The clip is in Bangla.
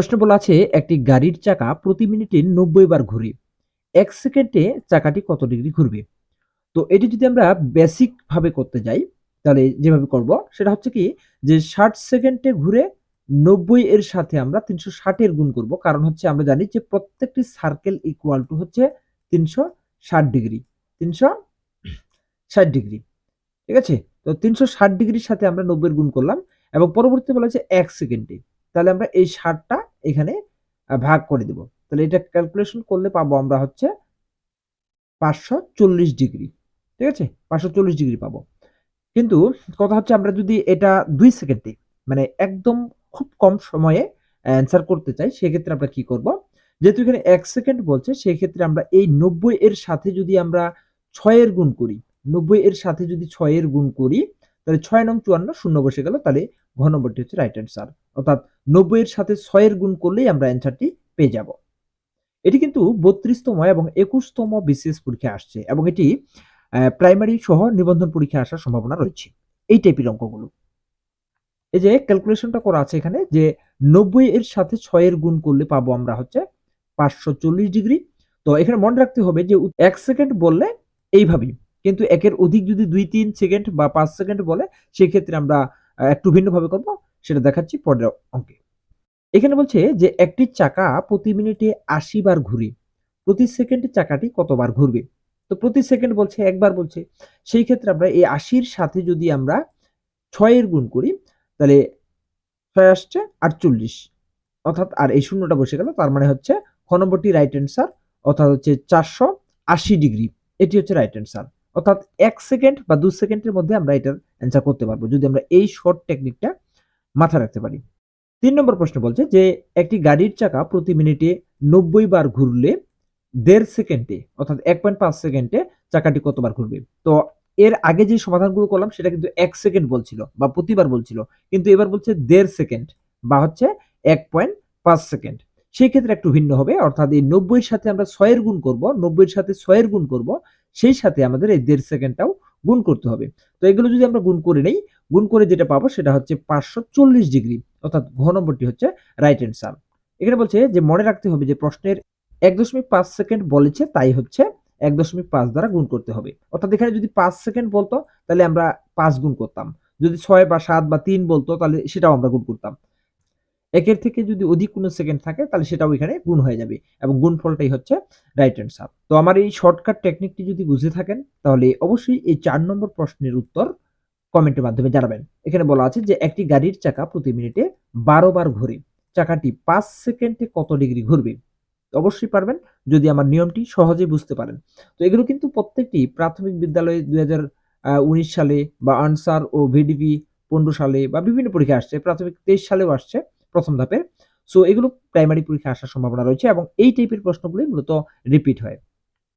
প্রশ্ন বলা আছে, একটি গাড়ির চাকা প্রতি মিনিটে নব্বই বার ঘুরে। এক সেকেন্ডে চাকাটি কত ডিগ্রি ঘুরবে? তো এটি যদি আমরা বেসিক ভাবে করতে যাই, তাহলে যেভাবে করব, সেটা হচ্ছে কি, যে ষাট সেকেন্ডে ঘুরে নব্বই এর সাথে আমরা তিনশো ষাটের গুণ করব। কারণ হচ্ছে আমরা জানি যে প্রত্যেকটি সার্কেল ইকুয়াল টু হচ্ছে তিনশো ষাট ডিগ্রি। তিনশো ষাট ডিগ্রি। ঠিক আছে? তো তিনশো ষাট ডিগ্রির সাথে আমরা নব্বই গুণ করলাম এবং পরবর্তী বলা হচ্ছে এক সেকেন্ডে। তাহলে আমরা এই ষাটটা এখানে ভাগ করে দেব। তাহলে এটা ক্যালকুলেশন করলে পাবো আমরা হচ্ছে পাঁচশো চল্লিশ ডিগ্রি, ঠিক আছে? পাঁচশো চল্লিশ ডিগ্রি পাবো। কিন্তু কথা হচ্ছে আমরা যদি এটা দুই সেকেন্ডে মানে একদম খুব কম সময়ে অ্যান্সার করতে চাই, সেক্ষেত্রে আমরা কি করব? যেহেতু এখানে এক সেকেন্ড বলছে, সেক্ষেত্রে আমরা এই নব্বই এর সাথে যদি আমরা ছয়ের গুণ করি, নব্বই এর সাথে যদি ছয়ের গুণ করি তাহলে ছয় নং চুয়ান্ন শূন্য বসে গেল, তাহলে ঘ নম্বরটি হচ্ছে রাইট অ্যান্সার অর্থাৎ নব্বই এর সাথে ছয়ের গুণ করলেই আমরা অ্যান্সারটি পেয়ে যাব। এটি কিন্তু বত্রিশতম এবং একুশতম বিসিএস পরীক্ষা আসছে এবং এটি প্রাইমারি সহ নিবন্ধন পরীক্ষা আসার সম্ভাবনা রয়েছে। এই টাইপের অঙ্কগুলো। এই যে ক্যালকুলেশনটা করা আছে এখানে যে নব্বই এর সাথে ছয়ের গুণ করলে পাবো আমরা হচ্ছে পাঁচশো চল্লিশ ডিগ্রি। তো এখানে মনে রাখতে হবে যে এক সেকেন্ড বললে এইভাবেই কিন্তু একের অধিক যদি দুই, তিন সেকেন্ড বা পাঁচ সেকেন্ড বলে, সেক্ষেত্রে আমরা একটু ভিন্নভাবে করব, সেটা দেখাচ্ছি পরের অঙ্কে। এখানে বলছে যে একটি চাকা প্রতি মিনিটে আশি বার ঘুরে, প্রতি সেকেন্ডে চাকাটি কতবার ঘুরবে? তো প্রতি সেকেন্ড বলছে, একবার বলছে, সেই ক্ষেত্রে আমরা এই আশির সাথে যদি আমরা ছয়ের গুণ করি, তাহলে ছয় আসছে আটচল্লিশ। অর্থাৎ, আর এই শূন্যটা বসে গেল, তার মানে হচ্ছে, খ নম্বরটি রাইট অ্যান্সার অর্থাৎ হচ্ছে চারশো আশি ডিগ্রি এটি হচ্ছে রাইট অ্যান্সার অর্থাৎ এক সেকেন্ড বা দু সেকেন্ডের মধ্যে আমরা এটার অ্যান্সার করতে পারব, যদি আমরা এই শর্ট টেকনিকটা মাথায় রাখতে পারি। তিন নম্বর প্রশ্ন বলছে যে, একটি গাড়ির চাকা প্রতি মিনিটে নব্বই বার ঘুরলে দেড় সেকেন্ডে অর্থাৎ এক পয়েন্ট পাঁচ সেকেন্ডে চাকাটি কতবার ঘুরবে? তো এর আগে যে সমাধানগুলো করলাম, সেটা কিন্তু এক সেকেন্ড বলছিল বা প্রতিবার বলছিল, কিন্তু এবার বলছে দেড় সেকেন্ড বা হচ্ছে এক পয়েন্ট পাঁচ সেকেন্ড সেই ক্ষেত্রে একটু ভিন্ন হবে, অর্থাৎ এই নব্বইয়ের সাথে আমরা ছয়ের গুণ করব, নব্বইয়ের সাথে ছয়ের গুণ করব সেই সাথে আমাদের এই দেড় সেকেন্ডটাও গুণ করতে হবে। তো এগুলো যদি আমরা গুণ করে নেই, গুণ করে যেটা পাবো সেটা হচ্ছে পাঁচশো চল্লিশ ডিগ্রি, অর্থাৎ ঘ নম্বরটি হচ্ছে রাইট হ্যান্ড অ্যান্সার এখানে বলছে যে মনে রাখতে হবে যে প্রশ্নের এক দশমিক পাঁচ সেকেন্ড বলেছে, তাই হচ্ছে এক দশমিক পাঁচ দ্বারা গুণ করতে হবে। অর্থাৎ এখানে যদি পাঁচ সেকেন্ড বলতো, তাহলে আমরা পাঁচ গুণ করতাম। যদি ছয় বা সাত বা তিন বলতো, তাহলে সেটাও আমরা গুণ করতাম। একের থেকে যদি অধিক কোনো সেকেন্ড থাকে, তাহলে সেটাও এখানে গুণ হয়ে যাবে এবং গুণফলটাই হচ্ছে রাইট অ্যান্সার তো আমার এই শর্টকাট টেকনিকটি যদি বুঝে থাকেন, তাহলে অবশ্যই এই চার নম্বর প্রশ্নের উত্তর কমেন্টের মাধ্যমে জানাবেন। এখানে বলা আছে যে, একটি গাড়ির চাকা প্রতি মিনিটে বারো বার ঘুরে। চাকাটি পাঁচ সেকেন্ডে কত ডিগ্রি ঘুরবে? অবশ্যই পারবেন, যদি আমার নিয়মটি সহজেই বুঝতে পারেন। তো এগুলো কিন্তু প্রত্যেকটি প্রাথমিক বিদ্যালয়ে দুই উনিশ সালে বা আনসার ও ভিডিপি পনেরো সালে বা বিভিন্ন পরীক্ষা আসছে, প্রাথমিক তেইশ সালেও আসছে। প্রথম ধাপে। সো এগুলো প্রাইমারি পরীক্ষা আসার সম্ভাবনা রয়েছে এবং এই টাইপের প্রশ্নগুলি মূলত রিপিট হয়।